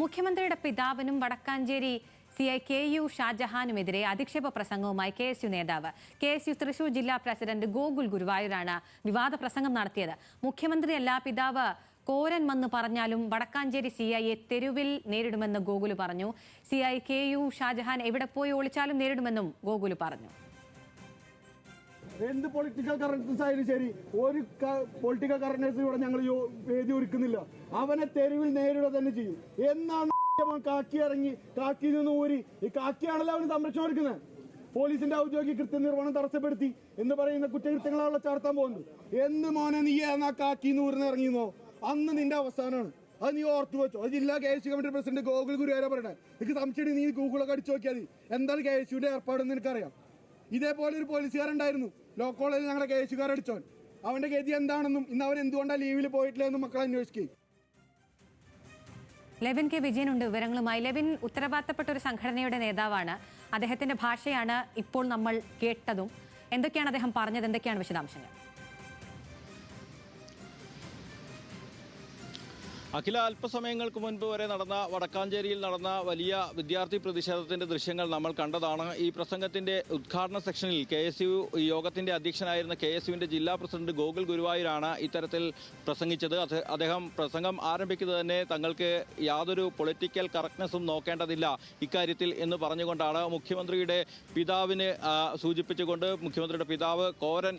മുഖ്യമന്ത്രിയുടെ പിതാവിനും Vadakkancherry C I K U ഷാജഹാനുമെതിരെ അധിക്ഷേപ പ്രസംഗവുമായി കെ എസ് യു നേതാവ്. കെ എസ് യു തൃശൂർ ജില്ലാ പ്രസിഡന്റ് ഗോകുൽ ഗുരുവായൂരാണ് വിവാദ പ്രസംഗം നടത്തിയത്. മുഖ്യമന്ത്രിയല്ല പിതാവ് കോരൻ വന്ന് പറഞ്ഞാലും വടക്കാഞ്ചേരി സി എ തെരുവിൽ നേരിടുമെന്ന് ഗോകുൽ പറഞ്ഞു. C I K U Shajahan എവിടെ പോയി ഒളിച്ചാലും നേരിടുമെന്നും ഗോകുൽ പറഞ്ഞു. എന്ത് പൊളിറ്റിക്കൽ കറക്റ്റ്നസ് ആയാലും ശരി ഒരു പൊളിറ്റിക്കൽ കറക്റ്റ്നസ് ഇവിടെ ഞങ്ങൾ വേദി ഒരുക്കുന്നില്ല. അവനെ തെരുവിൽ നേരിടുക തന്നെ ചെയ്യും. എന്നാണ് അവൻ കാക്കി ഇറങ്ങി കാക്കി നിന്ന് ഊരി ഈ കാക്കിയാണല്ലോ അവന് സംരക്ഷണം ഒരുക്കുന്നത്. പോലീസിന്റെ ഔദ്യോഗിക കൃത്യനിർവഹണം തടസ്സപ്പെടുത്തി എന്ന് പറയുന്ന കുറ്റകൃത്യങ്ങളാണല്ലോ ചാർത്താൻ പോകുന്നത്. എന്ന് മോനെ നീ എന്നാ കാക്കി നൂറിന് ഇറങ്ങിയെന്നോ? അന്ന് നിന്റെ അവസാനമാണ് അത് നീ ഓർത്തു വെച്ചോ. അത് ജില്ലാ K S committee president Gokul Guruvayur പറയണേ. എനിക്ക് സംശയം നീ ഗൂഗിളൊക്കെ അടിച്ചു നോക്കിയാൽ മതി. എന്താണ് കെ എസ് യുടെ ഏർപ്പാടെന്ന് എനിക്കറിയാം. ഇതേപോലെ ഒരു പോലീസുകാരുണ്ടായിരുന്നു. ലോ കോളേജിൽ ഞങ്ങളുടെ കേസുകാർ അടിച്ചോൻ അവന്റെ ഗതി എന്താണെന്നും ഇന്ന് അവൻ എന്തുകൊണ്ടാണ് ലീവിൽ പോയിട്ടില്ല എന്നും മക്കൾ അന്വേഷിക്കും. ലെവിൻ കെ വിജയനുണ്ട് വിവരങ്ങളുമായി. ലെവിൻ ഉത്തരവാദിത്തപ്പെട്ട ഒരു സംഘടനയുടെ നേതാവാണ്. അദ്ദേഹത്തിന്റെ ഭാഷയാണ് ഇപ്പോൾ നമ്മൾ കേട്ടതും. എന്തൊക്കെയാണ് അദ്ദേഹം പറഞ്ഞത്? എന്തൊക്കെയാണ് വിശദാംശങ്ങൾ? അഖില അല്പസമയങ്ങൾക്ക് മുൻപ് വരെ നടന്ന വടക്കാഞ്ചേരിയിൽ നടന്ന വലിയ വിദ്യാർത്ഥി പ്രതിഷേധത്തിന്റെ ദൃശ്യങ്ങൾ നമ്മൾ കണ്ടതാണ്. ഈ പ്രസംഗത്തിന്റെ ഉദ്ഘാടന സെക്ഷനിൽ കെ എസ് യു യോഗത്തിന്റെ അധ്യക്ഷനായിരുന്ന കെ എസ് യുവിന്റെ ജില്ലാ പ്രസിഡന്റ് ഗോകുൽ ഗുരുവായൂരാണ് ഇത്തരത്തിൽ പ്രസംഗിച്ചത്. അദ്ദേഹം പ്രസംഗം ആരംഭിക്കുന്നത് തന്നെ തങ്ങൾക്ക് യാതൊരു പൊളിറ്റിക്കൽ കറക്റ്റ്നെസ്സും നോക്കേണ്ടതില്ല ഇക്കാര്യത്തിൽ എന്ന് പറഞ്ഞുകൊണ്ടാണ് മുഖ്യമന്ത്രിയുടെ പിതാവിന് സൂചിപ്പിച്ചുകൊണ്ട് മുഖ്യമന്ത്രിയുടെ പിതാവ് കോരൻ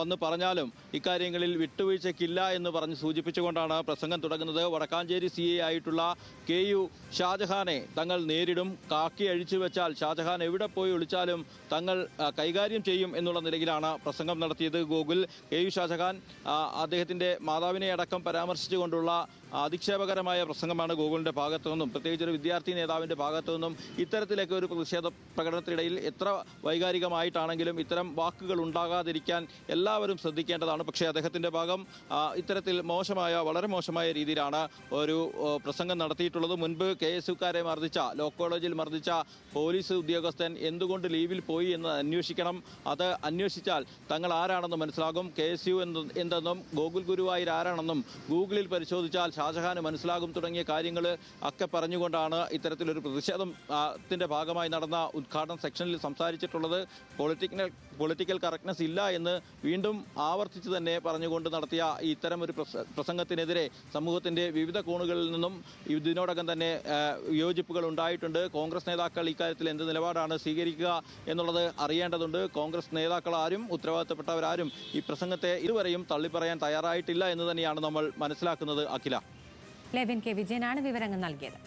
വന്ന് പറഞ്ഞാലും ഇക്കാര്യങ്ങളിൽ വിട്ടുവീഴ്ചയ്ക്കില്ല എന്ന് പറഞ്ഞ് സൂചിപ്പിച്ചുകൊണ്ടാണ് പ്രസംഗം തുടങ്ങുന്നത്. വടക്കാഞ്ചേരി സി എ ആയിട്ടുള്ള കെ യു ഷാജഹാനെ തങ്ങൾ നേരിടും. കാക്കി അഴിച്ചു വെച്ചാൽ ഷാജഹാൻ എവിടെ പോയി ഒളിച്ചാലും തങ്ങൾ കൈകാര്യം ചെയ്യും എന്നുള്ള നിലയിലാണ് പ്രസംഗം നടത്തിയത് ഗോകുൽ. കെ യു ഷാജഹാൻ അദ്ദേഹത്തിന്റെ മാതാവിനെ അടക്കം പരാമർശിച്ചുകൊണ്ടുള്ള അധിക്ഷേപകരമായ പ്രസംഗമാണ് ഗോകുലിന്റെ ഭാഗത്തു നിന്നും. പ്രത്യേകിച്ച് ഒരു വിദ്യാർത്ഥി നേതാവിന്റെ ഭാഗത്തു നിന്നും ഇത്തരത്തിലൊക്കെ ഒരു പ്രതിഷേധ പ്രകടനത്തിനിടയിൽ എത്ര വൈകാരികമായിട്ടാണെങ്കിലും ഇത്തരം വാക്കുകൾ ഉണ്ടാകാതിരിക്കാൻ എല്ലാവരും ശ്രദ്ധിക്കേണ്ടതാണ്. പക്ഷേ അദ്ദേഹത്തിന്റെ ഭാഗം ഇത്തരത്തിൽ മോശമായ വളരെ മോശമായ രീതിയിലാണ് ഒരു പ്രസംഗം നടത്തിയിട്ടുള്ളത്. മുൻപ് കെ എസ് യുക്കാരെ മർദ്ദിച്ച ലോ കോളേജിൽ മർദ്ദിച്ച പോലീസ് ഉദ്യോഗസ്ഥൻ എന്തുകൊണ്ട് ലീവിൽ പോയി എന്ന് അന്വേഷിക്കണം. അത് അന്വേഷിച്ചാൽ തങ്ങൾ ആരാണെന്ന് മനസ്സിലാകും. കെ എസ് യു എന്ത് എന്തെന്നും ഗൂഗിൾ ഗുരുവായൂർ ആരാണെന്നും ഗൂഗിളിൽ പരിശോധിച്ചാൽ ഷാജഹാന് മനസ്സിലാകും തുടങ്ങിയ കാര്യങ്ങൾ ഒക്കെ പറഞ്ഞുകൊണ്ടാണ് ഇത്തരത്തിലൊരു പ്രതിഷേധം ആ, ത്തിന്റെ ഭാഗമായി നടന്ന ഉദ്ഘാടന സെക്ഷനിൽ സംസാരിച്ചിട്ടുള്ളത്. പൊളിറ്റിക്കൽ പൊളിറ്റിക്കൽ കറക്റ്റ്നെസ് ഇല്ല എന്ന് വീണ്ടും ആവർത്തിച്ച് തന്നെ പറഞ്ഞുകൊണ്ട് നടത്തിയ ഇത്തരം ഒരു പ്രസംഗത്തിനെതിരെ സമൂഹത്തിന്റെ വിവിധ കോണുകളിൽ നിന്നും ഇതിനോടകം തന്നെ യോജിപ്പുകൾ ഉണ്ടായിട്ടുണ്ട്. കോൺഗ്രസ് നേതാക്കൾ ഇക്കാര്യത്തിൽ എന്ത് നിലപാടാണ് സ്വീകരിക്കുക എന്നുള്ളത് അറിയേണ്ടതുണ്ട്. കോൺഗ്രസ് നേതാക്കളാരും ഉത്തരവാദിത്തപ്പെട്ടവരാരും ഈ പ്രസംഗത്തെ ഇതുവരെയും തള്ളിപ്പറയാൻ തയ്യാറായിട്ടില്ല എന്ന് തന്നെയാണ് നമ്മൾ മനസ്സിലാക്കുന്നത് അഖില. Levin K. വിജയനാണ് വിവരങ്ങൾ നൽകിയത്.